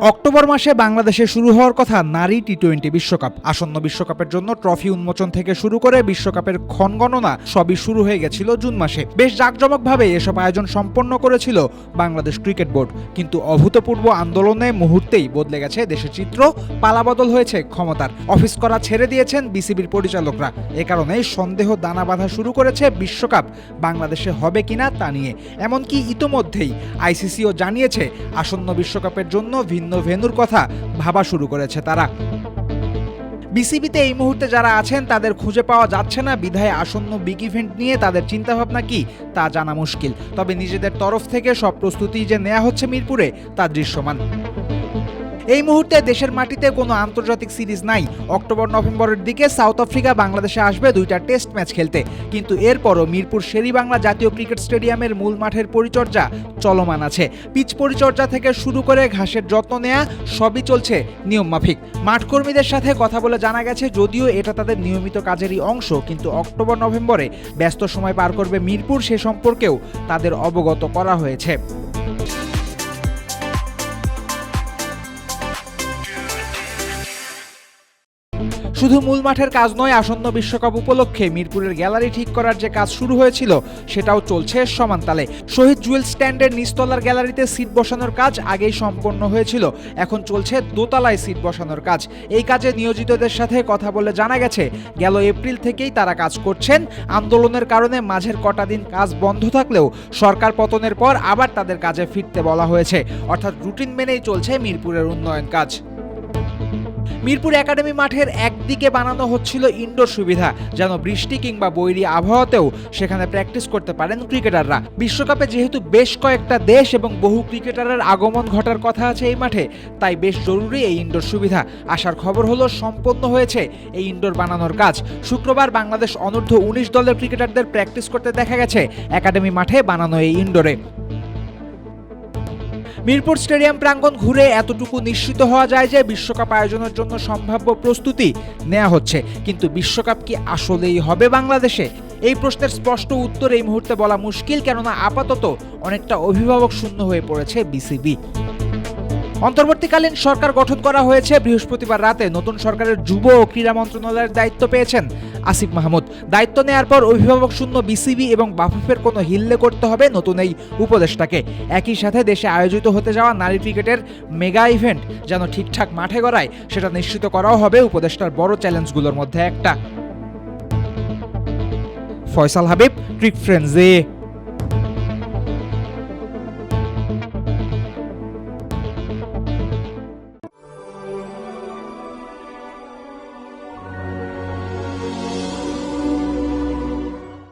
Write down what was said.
October মাসে বাংলাদেশে শুরু হওয়ার কথা নারী টি টোয়েন্টি বিশ্বকাপ। আসন্ন বিশ্বকাপের জন্য ট্রফি উন্মোচন থেকে শুরু করে বিশ্বকাপের ক্ষণগণনা সবই শুরু হয়ে গেছিল জুন মাসে। বেশ জাঁকজমকভাবে এসব আয়োজন সম্পন্ন করেছিল বাংলাদেশ ক্রিকেট বোর্ড। কিন্তু অভূতপূর্ব আন্দোলনে মুহূর্তেই বদলে গেছে দেশের চিত্র পালাবদল হয়েছে ক্ষমতার। অফিস করা ছেড়ে দিয়েছেন বিসিবির পরিচালকরা। এ কারণে সন্দেহ দানা বাঁধা শুরু করেছে বিশ্বকাপ, বাংলাদেশে হবে কিনা তা নিয়ে। এমনকি ইতোমধ্যেই আইসিসিও জানিয়েছে, আসন্ন বিশ্বকাপের জন্য ভিন্ন ভেন্যুর কথা ভাবা শুরু করেছে তারা। বিসিবিতে এই মুহূর্তে যারা আছেন, তাদের খুঁজে পাওয়া যাচ্ছে না বিধায় আসন্ন বিগ ইভেন্ট নিয়ে তাদের চিন্তাভাবনা কি, তা জানা মুশকিল। তবে নিজেদের তরফ থেকে সব প্রস্তুতি যে নেওয়া হচ্ছে মিরপুরে, তা দৃশ্যমান। এই মুহূর্তে দেশের মাটিতে কোনো আন্তর্জাতিক সিরিজ নাই। অক্টোবর, নভেম্বরের দিকে সাউথ আফ্রিকা বাংলাদেশে আসবে দুইটা টেস্ট ম্যাচ খেলতে। কিন্তু এরপরও মিরপুর শেরিবাংলা জাতীয় ক্রিকেট স্টেডিয়ামের মূল মাঠের পরিচর্যা চলমান আছে। পিচ পরিচর্যা থেকে শুরু করে ঘাসের যত্ন নেওয়া সবই চলছে নিয়ম মাফিক মাঠকর্মীদের সাথে কথা বলে জানা গেছে, যদিও এটা তাদের নিয়মিত কাজেরই অংশ, কিন্তু অক্টোবর, নভেম্বরে ব্যস্ত সময় পার করবে মিরপুর সে সম্পর্কেও তাদের অবগত করা হয়েছে। শুধু মূল মাঠের কাজ নয়, আসন্ন বিশ্বকাপ উপলক্ষে মিরপুরের গ্যালারি ঠিক করার যে কাজ শুরু হয়েছিল, সেটাও চলছে সমান তালে শহীদ জুয়েল স্ট্যান্ডের নিচতলার গ্যালারিতে সিট বসানোর কাজ আগেই সম্পন্ন হয়েছিল। এখন চলছে দোতলায় সিট বসানোর কাজ। এই কাজে নিয়োজিতদের সাথে কথা বলে জানা গেছে, গেল এপ্রিল থেকেই তারা কাজ করছেন। আন্দোলনের কারণে মাঝের কটা দিন কাজ বন্ধ থাকলেও সরকার পতনের পর আবার তাদের কাজে ফিরতে বলা হয়েছে। অর্থাৎ রুটিন মেনেই চলছে মিরপুরের উন্নয়ন কাজ। মিরপুর একাডেমি মাঠের একদিকে বানানো হচ্ছিল ইনডোর সুবিধা, যেন বৃষ্টি কিংবা বৈরী আবহাওয়াতেও সেখানে প্র্যাকটিস করতে পারেন ক্রিকেটাররা। বিশ্বকাপে যেহেতু বেশ কয়েকটা দেশ এবং বহু ক্রিকেটারের আগমন ঘটার কথা আছে এই মাঠে, তাই বেশ জরুরি এই ইনডোর সুবিধা। আসার খবর হলো, সম্পন্ন হয়েছে এই ইনডোর বানানোর কাজ। শুক্রবার বাংলাদেশ অনূর্ধ্ব উনিশ দলের ক্রিকেটারদের প্র্যাকটিস করতে দেখা গেছে। একাডেমি মাঠে বানানো এই ইনডোরে মিরপুর স্টেডিয়াম প্রাঙ্গণ ঘুরে এতটুকু নিশ্চিত হওয়া যায় যে বিশ্বকাপ আয়োজনের জন্য সম্ভাব্য প্রস্তুতি নেওয়া হচ্ছে। কিন্তু বিশ্বকাপ কি আসলেই হবে বাংলাদেশে? এই প্রশ্নের স্পষ্ট উত্তর এই মুহূর্তে বলা মুশকিল, কেননা আপাতত অনেকটা অভিভাবক শূন্য হয়ে পড়েছে বিসিবি। অন্তর্বর্তীকালীন সরকার গঠন করা হয়েছে, বৃহস্পতিবার রাতে নতুন সরকারের যুব ও ক্রীড়া মন্ত্রণালয়ের দায়িত্ব পেয়েছেন। আসিফ মাহমুদ। দায়িত্ব নেয়ার পর অভিভাবক শূন্য বিসিবি এবং বাফুফের কোনো হিল্লে করতে হবে নতুন এই উপদেশটাকে একই সাথে দেশে আয়োজিত হতে যাওয়া নারী ক্রিকেটের মেগা ইভেন্ট যেন ঠিকঠাক মাঠে গড়ায়, সেটা নিশ্চিত করাও হবে উপদেষ্টার বড় চ্যালেঞ্জগুলোর মধ্যে একটা। ফয়সাল হাবিব, ক্রিক ফ্রেন্ডসে।